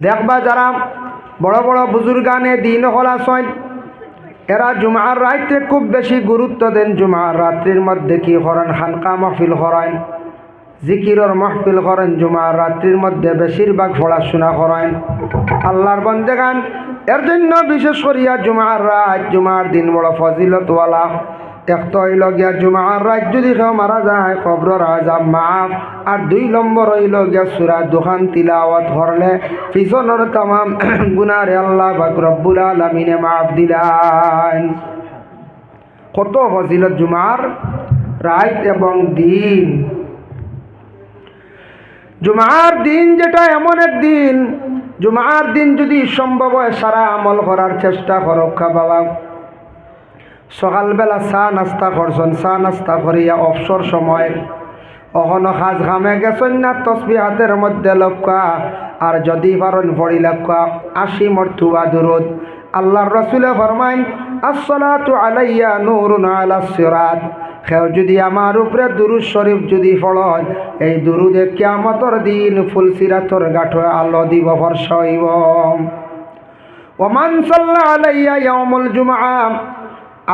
দেখবা যারা বড় বড় বুজুর্গানে দিন হলা ছয় এরা জুমার রাত্রে খুব বেশি গুরুত্ব দেন। জুমার রাত্রির মধ্যে কি করেন? হালকা মাহফিল করেন, জিকিরর মাহফিল করেন, জুমার রাত্রির মধ্যে বেশিরভাগ পড়াশোনা করেন। আল্লাহর বন্দে গান। এর জন্য বিশেষ করিয়া জুমার রাত, জুমার দিন বড় ফজিলতওয়ালা। একটা হইল গিয়া জুমার রাত যদি কেউ মারা যায়, কবরর আজাব মাফ। আর দুই নম্বর হইল গিয়া সুরা দোকান তিলাওয়াত করলে পিছনের তামাম গুনারে আল্লাহ বাক রব্বুল আলমিনে মাফ দিলেন। কত ফজিলত জুমার রাত এবং দিন। জুমার দিন যেটা এমন এক দিন, জুমার দিন যদি সম্ভব হয়, সারা আমল করার চেষ্টা করো বাবা সকালবেলা চা নাস্তা করছেন চা নাস্তা করিয়া অবসর সময়। অহনো সাজ ঘামে গেছেন না তসবি হাতের মধ্যে লক্ষ্য আর যদি পারেন ভরি লক্ষ্য আশি মর্তুয়া দূরত আল্লাহর রসুলে ফরমাইন আসসালাতু আলাইয়া নূরুন আলা সিরাত সেও যদি আমার উপরে দুরুদ শরীফ যদি ফলন এই দুরুদে কিয়ামতর দিন ফুলসিরাতর গাঠো আলো দিব ভরস হইব ওমান সাল্লাহ আলাইয়া ইয়াউমুল জুমআ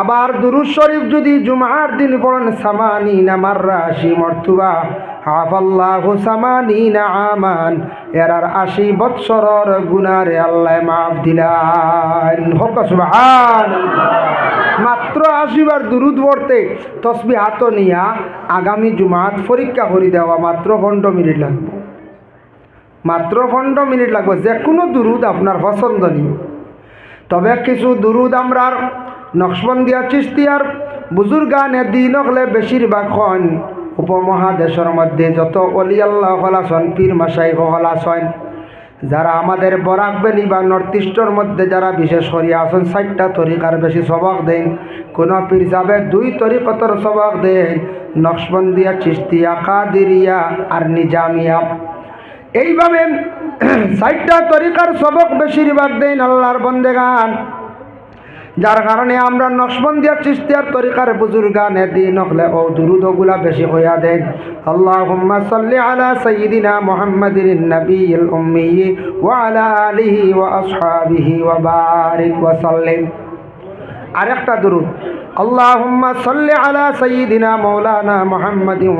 আবার দুরুদ শরীফ যদি জুমার দিন পড়েন সামানি না মাররা আশি মর্তুবা। হাফাল্লাহু সামানি না আমান। এরার আশি বৎসরর গুনারে আল্লাহ মাফ দিলেন। হোক সুবহান মাত্র আশিবার দুরুদ পড়তে তসবি হাত নিয়া আগামী জুমাত পরীক্ষা করে দেওয়া মাত্র পনেরো মিনিট লাগবে। মাত্র পনেরো মিনিট লাগবে। যে কোনো দুরুদ আপনার পছন্দনীয়। তবে কিছু দুরুদ আমরার নকশবন্দিয়া চিস্তিয়ার বুজুর্গানে দিন হলে বেশিরভাগ হন উপমহাদেশের মধ্যে যত অলি আল্লাহ হলাসন পীর মাসাই হলাসন যারা আমাদের বরাক বেলি বা নর্থ ইস্টর মধ্যে যারা বিশেষ করে আসন ষাটটা তরিকার বেশি সবক দেন। কোন পীর যাবে দুই তরিকতর সবক দেন। নকশবন্দিয়া চিস্তিয়া কাদিরিয়া আর নিজামিয়া। এইভাবে ষাটটা তরিকার সবক বেশিরভাগ দেন আল্লাহর বন্দেগান। যার কারণে আমরা নকশবন্দিয়া চিস্তিয়ার তরিকার বুজুর্গানে দিন নকলে ও দুরুদগুলা বেশি হইয়া দেন। আল্লাহুম্মা সাল্লি আলা সাইয়্যিদিনা মুহাম্মাদিন নাবিয়্যিল উম্মি ওয়া আলা আলিহি আসহাবিহি বারিক আরেকটা দুরুদ।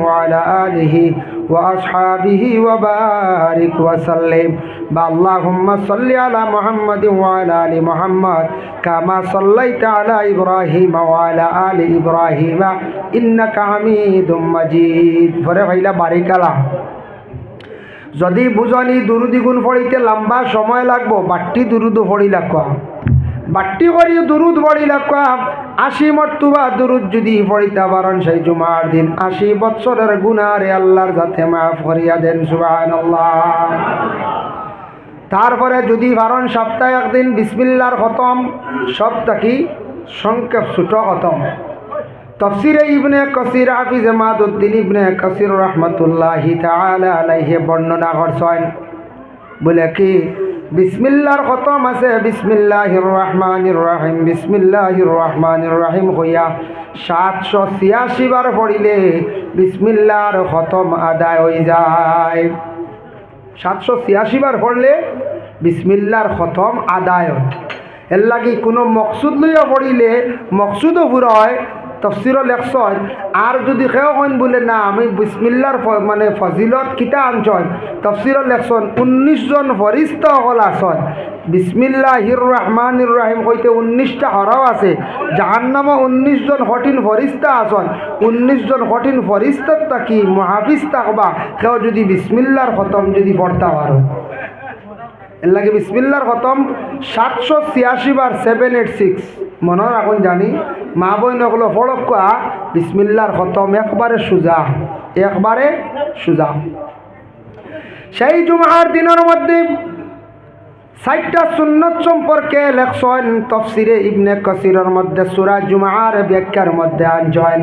ওয়া আলা আলিহি ওয়া আসহাবিহি ওয়া বারিক ওয়া সাল্লিম। বা আল্লাহুম্মা সাল্লি আলা মুহাম্মাদিন ওয়া আলা আলি মুহাম্মাদ, কামা সাল্লাইতা আলা ইব্রাহিম ওয়া আলা আলি ইব্রাহিম, ইন্নাকা হামিদুম মাজিদ। পরে ভাইলা বারিকালা। যদি বুঝনি দুরুদি গুণ পড়িতে লম্বা সময় লাগবো, বাট্টি দুরুদু পড়ি লাগবা বাট্টি করি দুরুদ পড়ি লাগবা আশি মর্তুবা দুরুদ যদি পড়িতে পারেন সেই জুমার দিন, আশি বৎসরের গুণারে আল্লাহর যাতে মাফ করিয়া দেন সুবাহ তারপরে যদি পারেন সপ্তাহে একদিন, বিসমিল্লার খতম, সপ্তাহ কি? সংক্ষেপ ছোট খতম। তফসিরে ইবনে কসির হাফিজ মাদুদ্দিন ইবনে কসির রহমতুল্লাহি তাআলা আলাইহি বর্ণনা করছেন, বলে কি? বিসমিল্লার খতম আছে। বিসমিল্লাহির রহমানির রহিম। বিসমিল্লাহির রহমানির রহিম হইয়া সাতশো ছিয়াশি বার পড়িলে বিসমিল্লার খতম আদায় হয়ে যায়। সাতশো ছিয়াশি বার পড়লে বিসমিল্লার খতম আদায় হয়। এর লাগি কোনো মকসুদ লইয়া পড়িলে মকসুদও পুরা হয় তফসিরও লেখছন আর যদি সেও কইন বলে, না, আমি বিসমিল্লার মানে ফজিলত কিতা আনছন তফসিরও লেখছন উনিশ জন ফরিস্ত হল আসন বিসমিল্লাহির রহমানির রহিম কইতে উনিশটা হরাও আছে। জাহান্নামে উনিশ জন কঠিন ফরিস্তা আসন উনিশ জন কঠিন ফরিস্তার তাকি মহাফিজ থাকবা কেউ যদি বিসমিল্লার খতম যদি পড়তে পারো এর লাগে বিসমিল্লার খতম, সাতশো ছিয়াশি বার সেভেন এইট সিক্স মনে রাখুন জানি, মা বই নকল ফড়কা বিসমিল্লার খতম একবারে সুজা একবারে সুজা। সেই জুমার দিনের মধ্যে ষাটটা সুন্নত সম্পর্কে লেখছেন তফসিরে ইবনে কসিরের মধ্যে সুরা জুমার ব্যাখ্যার মধ্যে আনছেন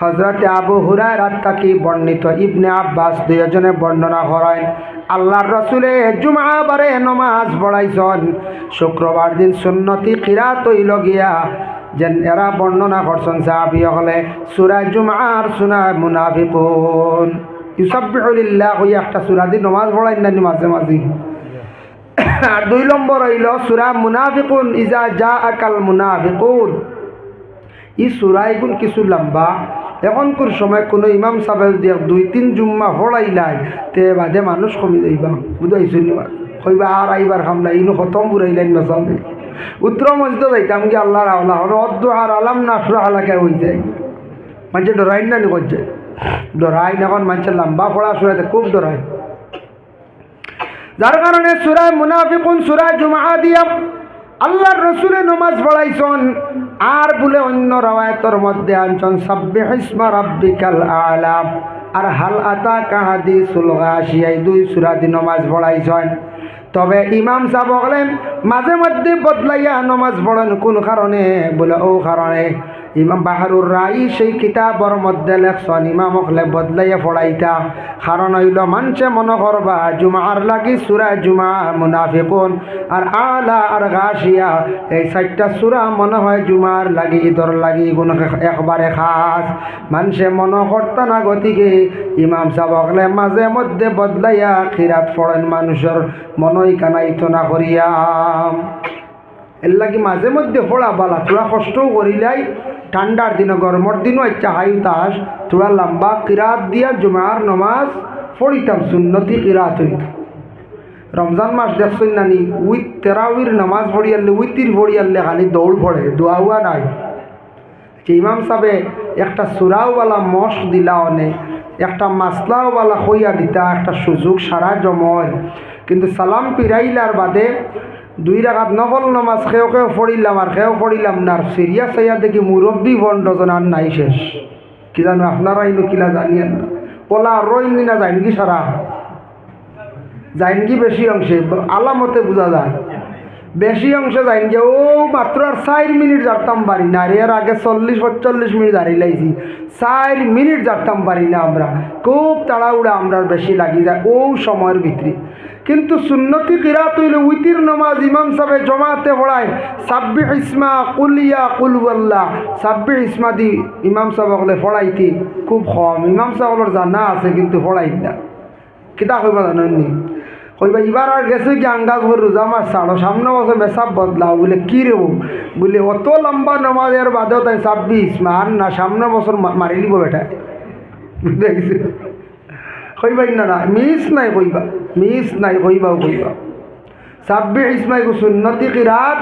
হজরতে আবু হুরায় রাত্তাকি বর্ণিত। ইবনে আব্বাস দুজনে বর্ণনা করেন, আল্লাহর রসুলে জুমাবারে নমাজ পড়াইছন, শুক্রবার দিন সুন্নতি কিরা তৈল গিয়া। যেন এরা বর্ণনা করছেন, সাহাবি হলে সুরা জুমার সুনা মুনাফিকুন। ইউসাবিহুলিল্লাহ হইয়া একটা সুরা দিন নমাজ পড়াই না মাঝে মাঝে। আর দুই নম্বর হইল, সুরা মুনাফিকুন, ইজা যা আকাল মুনাফিকুন ই সুরাইগুন কিছু লম্বা। এখনকার সময় কোনো ইমাম সাহেব দিয়ে দুই তিন জুম্মা হড়াইলাই তে বাদে মানুষ কমি যাইবা। বুঝাইছো নি কইবা, আর আইবার খামলা ইনু খতম বুড়াইলেন না সামনে উত্তর মসজিদ যাইতাম কি, আল্লাহর আল্লাহ অদ্দ আর আলাম না সুরা হালাকে হয়ে যায় মানুষের ডরাই না নি করছে। না এখন মানুষের লম্বা পড়া সুরাতে খুব ডরাই যার কারণে সুরায় মুনাফিকুন, সুরায় জুমা দিয়া আল্লাহর রসুলে নমাজ পড়াইছন। আর বলে অন্য রওয়ায়তর মধ্যে আনছন, সাব্বিহ আলাপ রাব্বিকাল আলা। আর হাল আতা কাহাদি সুলগাশিয়াই দুই সুরাদি নমাজ পড়াইছেন। তবে ইমাম সাহেব বলেন মাঝে মধ্যে বদলাইয়া নমাজ পড়েন, কোন কারণে? বলে, ও কারণে। ইমাম বাহারুর রাই সেই কিতাবর মধ্যে লেখছন ইমাম হলে বদলাইয়া পড়াইতা কারণ হইল মানছে মনে করবা জুমার লাগি সুরা জুমা মুনাফিকুন। আর আলা আর গাছিয়া এই চারটা সুরা মনে হয় জুমার লাগি ঈদর লাগি গুণ একবারে খাস মানুষে মনে করতা না গতিকে ইমাম সাহেব হলে মাঝে মধ্যে বদলাইয়া খিরাত পড়েন মানুষের মনই কানাইতো না করিয়াম এর লাগি মাঝে মধ্যে পড়া বালা তোরা কষ্টও করিলাই ঠান্ডার দিনে, গরমের দিনও একটা হাই তাস তোরা লম্বা কিরাত দিয়া জুমার নমাজ পড়িতাম, সুন্নতি কিরাত হইত। রমজান মাস দেখছেন নানি উইথ তেরাউির নামাজ পড়িয়ালে উইতির পড়িয়ালে খালি দৌড় পড়ে, দোয়া নাই। যে ইমাম সাহেবে একটা সুরাওয়ালা মশ দিলা অনে, একটা মাসলাওয়ালা হইয়া দিতা, একটা সুযোগ সারা জময়। কিন্তু সালাম পিরাইলার বাদে দুই রাখাত নকল নমাজ খেয়েও খেয়েও পড়িলাম আর খেয়েও পড়িলাম না। আর সিরিয়াস হইয়া দেখি মুরব্বী বন্ডজন আর নাই শেষ। কি জানো আপনারা ইনো কিলা জানিয়েন না। আর রইন না যাইন কি সারা। যাইন কি বেশি অংশে, আলামতে বোঝা যায়। বেশি অংশে যাইন যে ও মাত্র আর চার মিনিট যারতাম পারি না। আর এর আগে চল্লিশ পঁয়তাল্লিশ মিনিট দাঁড়িয়ে লাইছি। চার মিনিট যারতাম পারি না আমরা। খুব তাড়াউড়া আমরা বেশি লাগি যায় ও সময়ের ভিতরে। কিন্তু সুন্নতি কিরাত হইলে উইতির নমাজ ইমাম সাহেব জমাতে পড়ায়, সাব্বি ইসমা কুলিয়া কুলওয়াল্লা সাব্বি ইসমা দি ইমাম সাহেব হলে পড়াইতে, খুব কম। ইমাম সাহেবের জানা আছে, কিন্তু পড়াই না। কিতা কইবা জানেননি? কইবা এবার আর গেছে কি আঙ্গাজ করে রোজা মাস ছাড়ো সামনে বছর মেসাব বদলাও, বলে কী রে বলে অত লম্বা নমাজের বাদেও তাই ছাব্বিশ আর না সামনে বছর মারি দিব বেটা দেখছি? কইবাই না না মিস নাই কইবা। মিস নাই কইবাও কইবা ছাব্বিশ ইসমাই সুন্নতি কিরাত,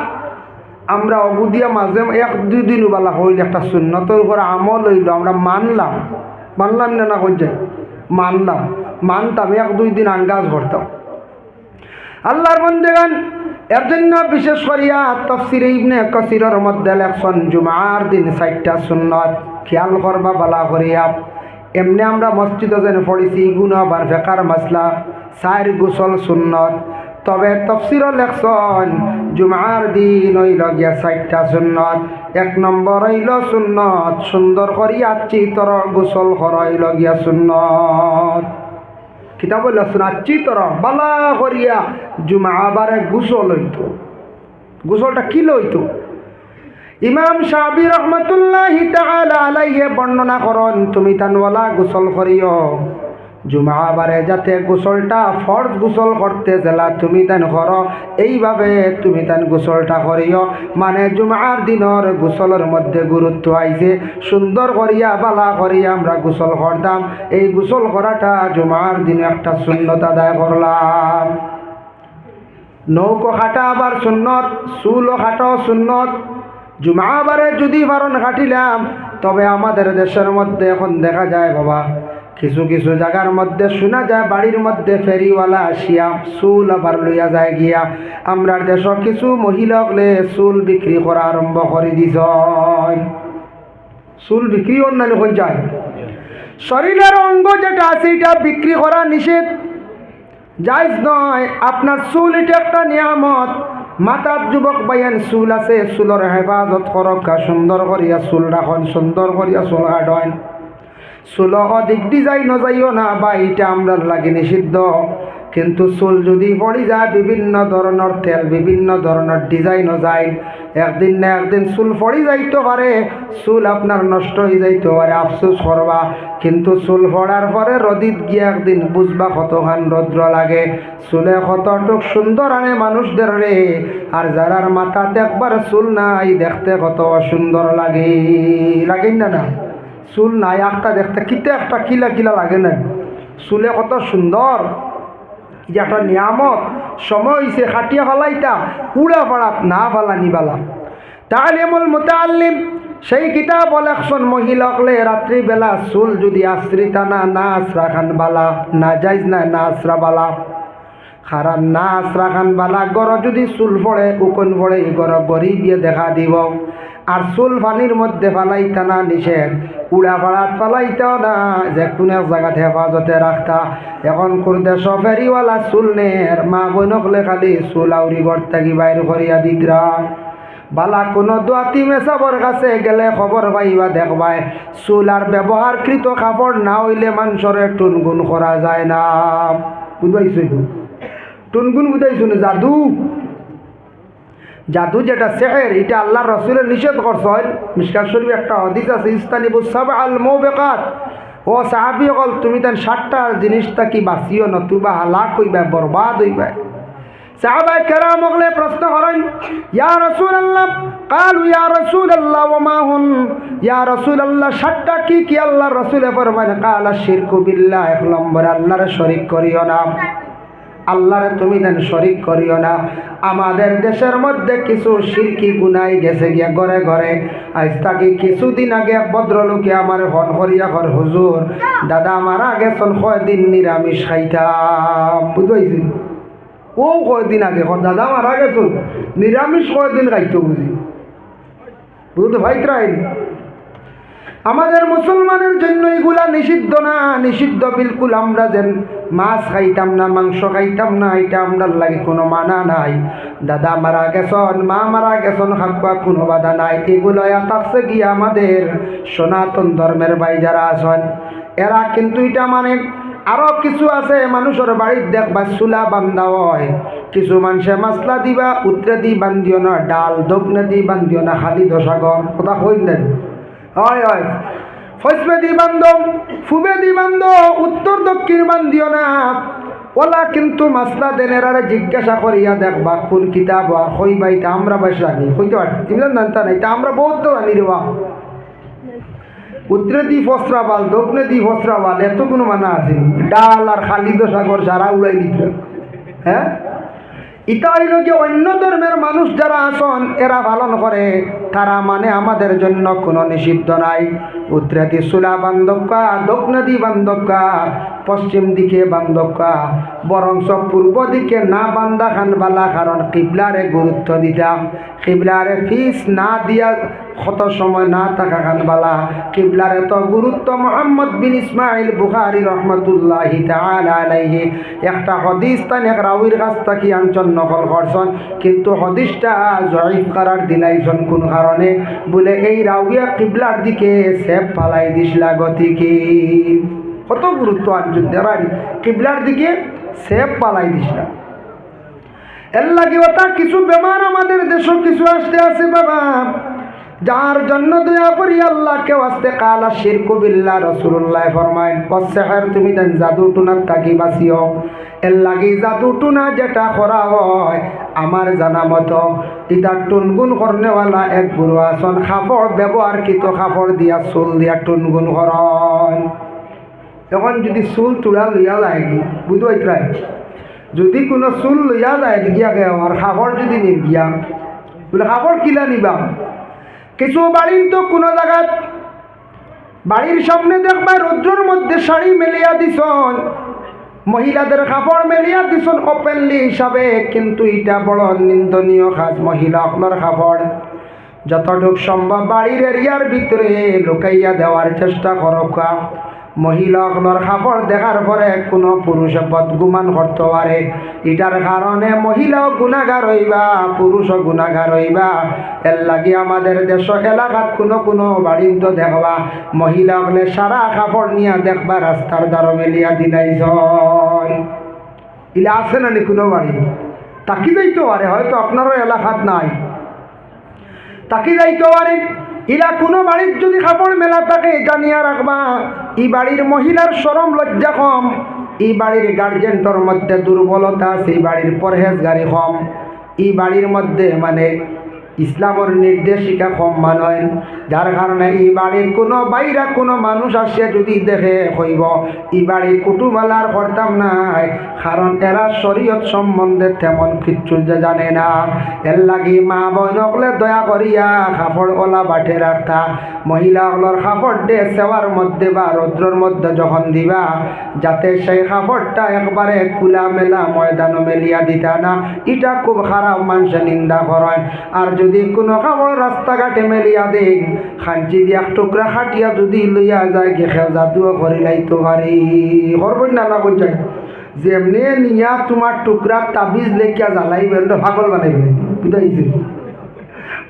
আমরা অগুদিয়া মাঝে এক দুই দিন বালা হইল একটা সুন্নতের উপর আমল হইল, আমরা মানলাম। মানলাম না না কই মানলাম। মানতাম, এক দুই দিন আঙ্গাজ করতাম। আল্লাহর বন্দেগান এর জন্য বিশেষ করিয়া তফসির ইবনে কসিরের মধ্যে লেখছেন জুমার দিন চারটা সুন্নত খেয়াল করবা, বালা করিয়া। এমনি আমরা মসজিদে যেন পড়েছি গুণ আবার ফেকার মাসলা সাইর গুসল সুন্নত। তবে তফসির লেখছন জুমার দিন হইল গিয়া চারটা সুন্নত। এক নম্বর হইল সুন্নত, সুন্দর করিয়া চিতর গোসল হইল গিয়া সুন্নত। কিতাব শোনাচ্ছি তর বালা করিয়া জুমা আবারে গুসল হইতো। গুসলটা কি লইতো? ইমাম সাহাবি রহমতুল্লাহ আলাইহে বর্ণনা করন, তুমি তানওয়ালা গোসল করিও জুমা আবারে যাতে গোসলটা ফর্জ গোসল করতে জেলা তুমি তান কর, এইভাবে তুমি তান গোসলটা করিও মানে জুমার দিনের গোসলের মধ্যে গুরুত্ব আইছে, সুন্দর করিয়া বালা করিয়া আমরা গোসল করতাম। এই গোসল করাটা জুমার দিনে একটা শূন্যত আদায় করলাম। নৌকো খাটা আবার সুন্নত, চুলও খাটাও সুন্নত। জুমাবারে যদি বারণ খাটিলাম তবে আমাদের দেশের মধ্যে এখন দেখা যায় বাবা, কিছু কিছু জায়গার মধ্যে শোনা যায়, বাড়ির মধ্যে ফেরিওয়ালা আসিয়া চুল আবার লইয়া যায় গিয়া আমরার দেশ কিছু মহিলা হলে চুল বিক্রি করা আরম্ভ করে দিছ চুল বিক্রি অন্যান্য হয়ে যায়। শরীরের অঙ্গ যেটা আছে, এটা বিক্রি করা নিষেধ। যাইজ নয়, আপনার চুল এটা একটা নিয়ামত। মাতার যুবক বাইয়ান চুল আছে চুলের হেফাজত করকা সুন্দর করিয়া চুল রাখন সুন্দর করিয়া চুল কাটন চুল অধিক ডিজাইন যাইও না, বা এটা আমরা লাগে নিষিদ্ধ। কিন্তু চুল যদি পড়ি যায়, বিভিন্ন ধরনের তেল, বিভিন্ন ধরনের ডিজাইনও যায় একদিন না একদিন চুল পড়ি যাইতে পারে, চুল আপনার নষ্ট হয়ে যাইতে পারে, আফসোস করবা। কিন্তু চুল পড়ার পরে রদিত গিয়ে একদিন বুঝবা কতখান রৌদ্র লাগে। চুলে কতটুক সুন্দর আনে মানুষদের রে, আর যারার মাথাতে একবার চুল নাই, দেখতে কত সুন্দর লাগে। লাগে না না? চুল নাই একটা দেখতে কিতে একটা কিলা কিলা লাগে না। চুলে কত সুন্দর। যে একটা নিয়ামত সময় হয়েছে খাটিয়া ফালাইতা উড়া পাড়াত না ফালানি বালা তালিমুল মুতাল্লিম, সেই কিতাব একজন মহিলাকলে রাত্রিবেলা চুল যদি আশ্রিতা না না আশ্রা খান বালা না যাইজ না না আশ্রা বালা। খারান না আশ্রা খান বালা গর যদি চুল পড়ে উকন পড়ে গর গরিবিয়ে দেখা দিব। আর চুল পানির মধ্যে ফালাইতা না, নিষেধ। উড়া পাড়াত ফালাইতাও না, যে কোনো জায়গাতে হেফাজতে রাখতা। এখন করতে সফেরিওয়ালা চুল নের, মা বইনকলে খালি চুল আউরি ঘর থাকি বাইর করিয়া দিতরা। বালা কোনো দোয়াতি মেসাবর কাছে গেলে খবর পাইবা, দেখবাই, চুল আর ব্যবহারকৃত কাপড় না হইলে মানুষরে টুনগুন করা যায় না। বুঝবাইছো টুনগুন বুঝাইছো না, জাদু? জাদু যেটা সেহের, এটা আল্লাহ রসুলের নিষেধ করছেন মিসকার শরীফ একটা হদিস আছে ইস্তানি বুসাব আল মো বেকাত ও সাহাবি অকল তুমি তার ষাটটা জিনিসটা কি বাঁচিও নতুবা হালাক হইবা, বরবাদ হইবা। সাহাবাই কেরাম অগলে প্রশ্ন করেন, ইয়া রসুল আল্লাহ কালু, ইয়া রসুল আল্লাহ ওমা হুন? ইয়া রসুল আল্লাহ ষাটটা কি কি আল্লাহ রসুলে ফরমান কালা, শিরকু বিল্লাহ এক নম্বর, আল্লাহর শরিক করিও না। আল্লাহরে তুমি দেন শরিক করিও না। আমাদের দেশের মধ্যে কিছু শিরকি গুনাই গেছে গিয়া ঘরে ঘরে। আজ তাকে কিছুদিন আগে ভদ্রলোকে আমার হন হরিয়া হর হুজুর। দাদা আগে চল কয়দিন নিরামিষ খাইতাম। বুঝবাইছি ও কয়দিন আগে হর দাদা আগে চল। নিরামিষ কয়দিন খাইতো বুঝি? বুঝতে ভাইতরাই আমাদের মুসলমানের জন্য এগুলা নিষিদ্ধ না, নিষিদ্ধ বিলকুল আমরা যেন মাছ খাইতাম না, মাংস খাইতাম না, এটা আমরা লাগে কোনো মানা নাই। দাদা মারা গেছন, মা মারা গেছন খাবা কোনো বাধা নাই। এগুলো তাকছে গিয়ে আমাদের সনাতন ধর্মের ভাই যারা আছেন, এরা কিন্তু এটা মানে আরও কিছু আছে, মানুষের বাড়ির দেখবা চুলা বান্ধা হয়। কিছু মানুষে মাসলা দিবা উত্তরে দি, বান্ধিও না, ডাল দক্ষিণে দি, বান্ধিও না খালি দশাগর কথা হইন দেন হয় হয়। উত্তর দক্ষিণ বান্ধিও না। ওলা কিন্তু মাসলা দেনের আরে জিজ্ঞাসা করিয়া দেখবা কোন কিতাব হইবা, এটা আমরা বাস হইতে পারি। তুমি জানতা আমরা বহুত জানি রে বা উত্তরে দি ফসরা বাল, দক্ষিণে দি ফসরা বাল, এত কোনো মানা আছে ডাল আর খালিদ সাগর, সারা উড়াই দিত। হ্যাঁ? হইল যে অন্য ধর্মের মানুষ যারা আসন, এরা পালন করে। তারা মানে আমাদের জন্য কোনো নিষিদ্ধ নাই। উত্রাতি সুলা বান্ধবকা বান্ধব বান্ধবকা। পশ্চিম দিকে বান্ধবকা বরঞ্চ পূর্ব দিকে না বান্ধা খান বালা কারণ কিবলারে গুরুত্ব দিতাম কিবলারে ফিস না দিয়া কত সময় না থাকা খান বালা কিবলারে তো গুরুত্ব মোহাম্মদ বিন ইসমাইল বুখারি রহমতুল্লাহ একটা হদিস তান এক রাউির কাছ থাকি আঞ্চল নকল করছন, কিন্তু হদিসটা জয়ীফ করার দিলাইছন কোন কারণে? বলে, এই রাউিয়া কিবলার দিকে সেপ পালাই দিসলা গতিকে কত গুরুত্ব আনছেন? দেরানি কিবলার দিকে সেপ পালাই দিসলা এর লাগে ওটা কিছু বেমার আমাদের দেশ কিছু আসতে আছে বাবা। যার জন্য দয়া করি আল্লাহ কেউ আসতে কালা শিরকু বিল্লাহ রসুল্লাহ ফরমাইন কসেহার তুমি দেন জাদু টুনার তাকি বাঁচিও। এর লাগি জাদু টুনা যেটা করা হয়, আমার জানা মতো ইটা টুনগুন করনেওয়ালা এক গুরু আসন খাপড় ব্যবহারকৃত খাপড় দিয়া চুল দিয়া টুনগুন করন। এখন যদি চুল তুলা লইয়া যায় বুঝতে পাইতরাই যদি কোনো চুল লইয়া যায় গিয়াকে আমার খাপড় যদি নিগিয়া বোলে খাপড় কিলা নিবা? কিছু বাড়ির তো কোনো জায়গাত বাড়ির সামনে দেখবা রৌদ্রর মধ্যে শাড়ি মেলিয়া দিছন। মহিলাদের কাপড় মেলিয়া দিছন ওপেনলি হিসাবে কিন্তু এটা বড় নিন্দনীয় কাজ মহিলা আপনার কাপড়। যতটুক সম্ভব বাড়ির এরিয়ার ভিতরে লুকাইয়া দেওয়ার চেষ্টা করকা মহিলা আপনার কাপড় দেখার পরে কোনো পুরুষে বদগুমান করতে পারে। এটার কারণে মহিলাও গুণাগার হইবা পুরুষও গুণাগার হইবা। এর লাগি আমাদের দেশ এলাকাত কোনো কোনো বাড়ির তো দেখবা মহিলা হলে সারা কাপড় নিয়ে দেখবা রাস্তার দ্বারা মেলিয়া দিলাই ইলে আছে না নি কোনো বাড়ি? তাকি যাইতে পারে, হয়তো আপনারও এলাকাত নাই। তাকি যাইতে পারে। ইলা কোনো বাড়ির যদি কাপড় মেলা থাকে জানিয়া রাখবা। ই বাড়ির মহিলার সরম লজ্জা কম। ই বাড়ির গার্জেন্টর মধ্যে দুর্বলতা, সেই বাড়ির পরহেজগারি কম। ই বাড়ির মধ্যে মানে ইসলামের নির্দেশিকা কম মানয় যার কারণে এই বাড়ির কোনো বাইরা, কোনো মানুষ আসে যদি দেখে হইব, এই বাড়ির কুটুমালার করতাম নাই। কারণ এরা শরীয়ত সম্বন্ধে তেমন কিচ্ছু জানে না। এর লাগি মা বইনকলে দয়া করিয়া কাপড় ওলা বাটে রাখতা। মহিলাগুলোর কাপড় দে সেবার মধ্যে বা রৌদ্রর মধ্যে যখন দিবা, যাতে সেই কাপড়টা একবারে খোলা মেলা ময়দান মেলিয়া দিতা না। এটা খুব খারাপ মানুষে নিন্দা করেন। আর কোনো কাপড় রাস্তাঘাটে মেলিয়া দেন খাঞ্চি দিয়া টুকরা খাটিয়া যদি লইয়া যায়, গেখেও জাতুও করে লাইতে পারি করবেন না না বলছেন যেমনি নিয়া তোমার টুকরা তাবিজ লেখিয়া জ্বালাইবেন তো পাগল বানাইবে বুঝাইছে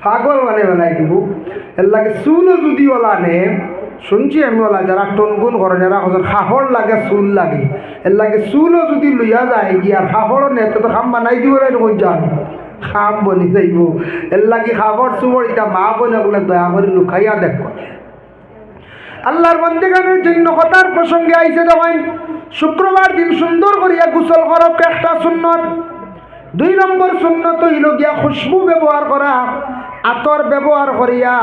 পাগল মানে বানাই দিব। এর লাগে চুলও যদি ওলা নে, শুনছি আমি ওলা যারা টনগুন করে যারা হচ্ছে খাহর লাগে, চুল লাগে। এর লাগে চুলও যদি লইয়া যায় গিয়া খাহর নে তো খাম বানাই দিব না কই যান খাম বনি যাইব। এর লাগে খাবার চুবর এটা মা বোনে বলে দয়া করে লুকাইয়া দেখ। আল্লাহর বন্দেগানের জন্য কথার প্রসঙ্গে আইসে দেখেন, শুক্রবার দিন সুন্দর করিয়া গোসল করো একটা সুন্নত। দুই নম্বর সুন্নত হইল গিয়া খুশবু ব্যবহার করা, আতর ব্যবহার করিয়া,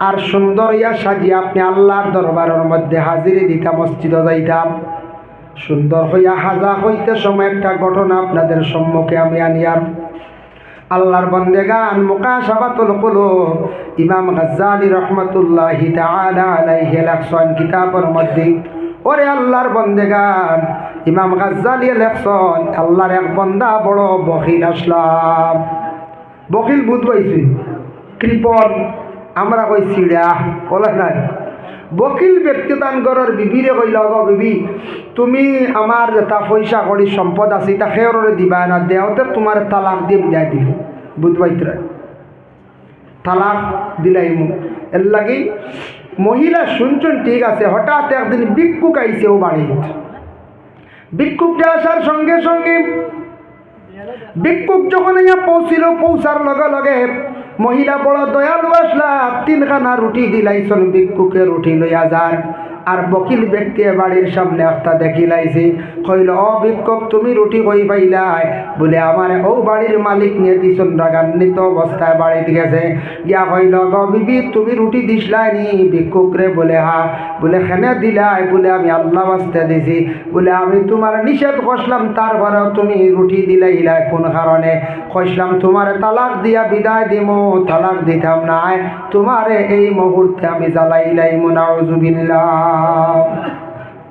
আর সুন্দর ইয়া সাজিয়া আপনি আল্লাহর দরবারের মধ্যে হাজিরি দিতাম মসজিদ যাইতাম। সুন্দর হইয়া হাজা হইতে সময় একটা ঘটনা আপনাদের সম্মুখে আমি আনিয়াম। আল্লাহর বন্দেগান, মুকাশাবাতুল কুলুব। ইমাম গাজ্জালি রহমাতুল্লাহি তাআলা আলাইহি লেখছেন কিতাবের মধ্যে, ওরে আল্লাহর বন্দেগান। ইমাম গাজ্জালি লেখছেন আল্লাহর এক বন্দা বড় বখিল আসলাম। বখিল বুধ পাইছি কৃপন, আমরা কই চিড়া বলে নাই? বকিল ব্যক্তি দান করার বিবিরে কইল গো বিবি, তুমি আমার যেটা পয়সা করি সম্পদ আছে, এটা সেয়রে দিবা না দেওতে তোমার তালাক দিয়ে বিদায় দিল বুধবাইতরা তালাক দিলাই মোক। এর লাগি মহিলা শুনছেন ঠিক আছে, হঠাৎ একদিন ভিক্ষুক আইছে ও বাড়িত ভিক্ষুকটা আসার সঙ্গে সঙ্গে, ভিক্ষুক যখন পৌঁছিল পৌঁছার লগে লগে মহিলা বড় দয়ালু আসলা তিনখানা রুটি দিলাইছন ভিক্ষুকে রুটি লইয়া যার আর বকিল ব্যক্তি বাড়ির সামনে একটা দেখিলাইছে। কইল অ ভিক্ষক তুমি রুটি কই পাইলাই? বলে, আমার ও বাড়ির মালিক নিয়ে দিছন রাগান্বিত অবস্থায় বাড়িতে গেছে। গিয়া কইল গ বিবি, তুমি রুটি দিসলাই নি? ভিক্ষুক রে বলে, হা। বলে, খেনে দিলাই। বলে, আমি আল্লাহ বাস্তে দিছি। বলে, আমি তোমার নিষেধ করলাম তারপরেও তুমি রুটি দিলাইলাই কোন কারণে? কইসলাম তোমার তালাক দিয়া বিদায় দিমো, তালাক দিতাম নাই। তোমারে এই মুহূর্তে আমি জ্বালাইলাই মুনাউজুবিল্লাহ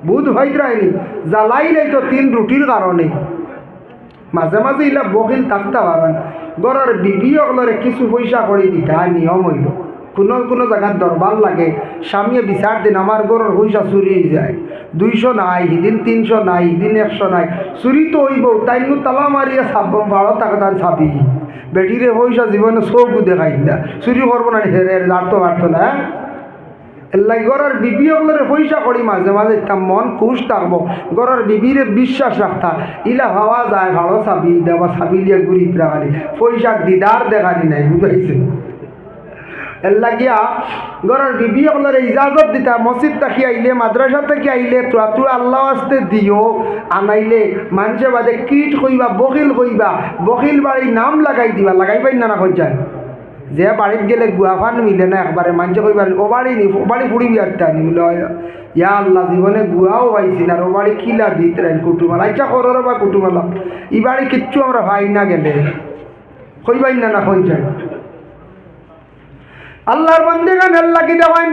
বুধ ভাইরাইনি জ্বালাইলাই তো তিন রুটির কারণে মাঝে মাঝে ইলা বকিল থাকতে পারেন গড়ের বিবি অগলরে কিছু পয়সা করে দিতা, নিয়ম হইল কোনো কোনো জায়গার দরবার লাগে। স্বামীয়ে বিচার দিন আমার গড়ের পয়সা চুরি যায়। দুইশো নাই, সিদিন তিনশো নাই, সিদিন একশো নাই। চুরি তো হইব তাই নু তালা মারিয়া চাব ভালো টাকা তান চাবি। বেটিরে পয়সা জীবনে চৌকু দেখাই না চুরি করব না হেরে জারতো পারতো না এলাই গড়ের বিবি ওগুলোর পয়সা করি মাঝে মাঝে তার মন খুশ থাকব। গড়ের বিবিরে বিশ্বাস রাখতা। ইলা ভাবা যায়, ভালো চাবি দেবা চাবি লিয়ে ঘুরি রাখালি পয়সা দিদার দেখানি নাই, বুঝাইছে। এল্লা গিয়া গড়ের বিবি ওগুলোর ইজাজত দিতা, মসজিদ থাকি আইলে, মাদ্রাসা থেকে আইলে, তোরা তুই আল্লাহ আসতে দিও। আনাইলে মানুষে বাদে কিট কইবা বকিল কইবা বকিল বাড়ি নাম লাগাই দিবা লাগাই পাই না না যায় যে বাড়িত গেলে গুয়াফান মিলে না একবারে মানুষে কইবার ও বাড়ি নি, ও বাড়ি ফুড়ি বিয়ারটা নি, বলে ইয়া আল্লাহ, জীবনে গুয়াও পাইছি না ও বাড়ি কিলা দিত রাইন কুটুমালা? ইচ্ছা করো বা কুটুমালা, ই বাড়ি কিচ্ছু আমরা ভাই না গেলে। কইবাই না না কই যায় আল্লাহর বন্দে গান আল্লাহ কি দেওয়ান।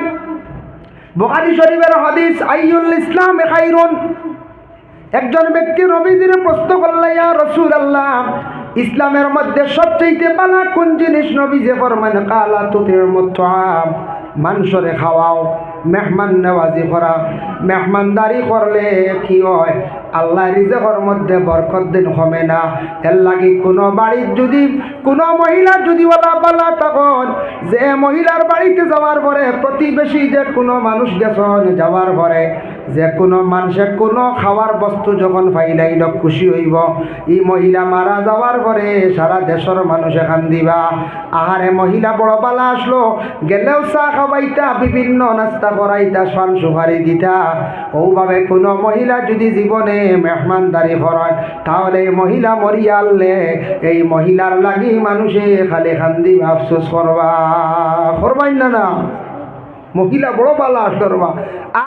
বোখারি শরীফের হাদিস আইউল ইসলাম খাইরুন। একজন ব্যক্তি নবীজিরে প্রশ্ন করলে, ইয়া রসুল আল্লাহ ইসলামের মধ্যে সবচেয়ে পালা কোন জিনিস নবী যে ফরমান কালা তুতির মুতাম মানুষরে খাওয়াও, মেহমান নেওয়াজি করা, মেহমানদারি করলে কি হয়? আল্লাহ রিজেকর মধ্যে বরকত দিন হবে না। এর লাগি কোনো বাড়ির যদি, কোনো মহিলা যদি ওলা পালা তখন যে মহিলার বাড়িতে যাওয়ার পরে প্রতিবেশী যে কোনো মানুষ গেছন যাওয়ার পরে যে কোনো মানুষে কোনো খাওয়ার বস্তু যখন পাইলাইল খুশি হইব ই মহিলা মারা যাওয়ার পরে সারা দেশের মানুষ এখান দিবা। আহারে মহিলা বড় পালা আসলো, গেলেও চা খাবাইতা বিভিন্ন নাস্তা করাইতা সান সুপারি দিতা। ওভাবে কোনো মহিলা যদি জীবনে মেহমানদারি ভরায়, তাহলে মহিলা মরিয়ালে এই মহিলার লাগি মানুষে খালে খান্দি আফসোস করবা। করবাই না না, মহিলা বড় পালা আসলো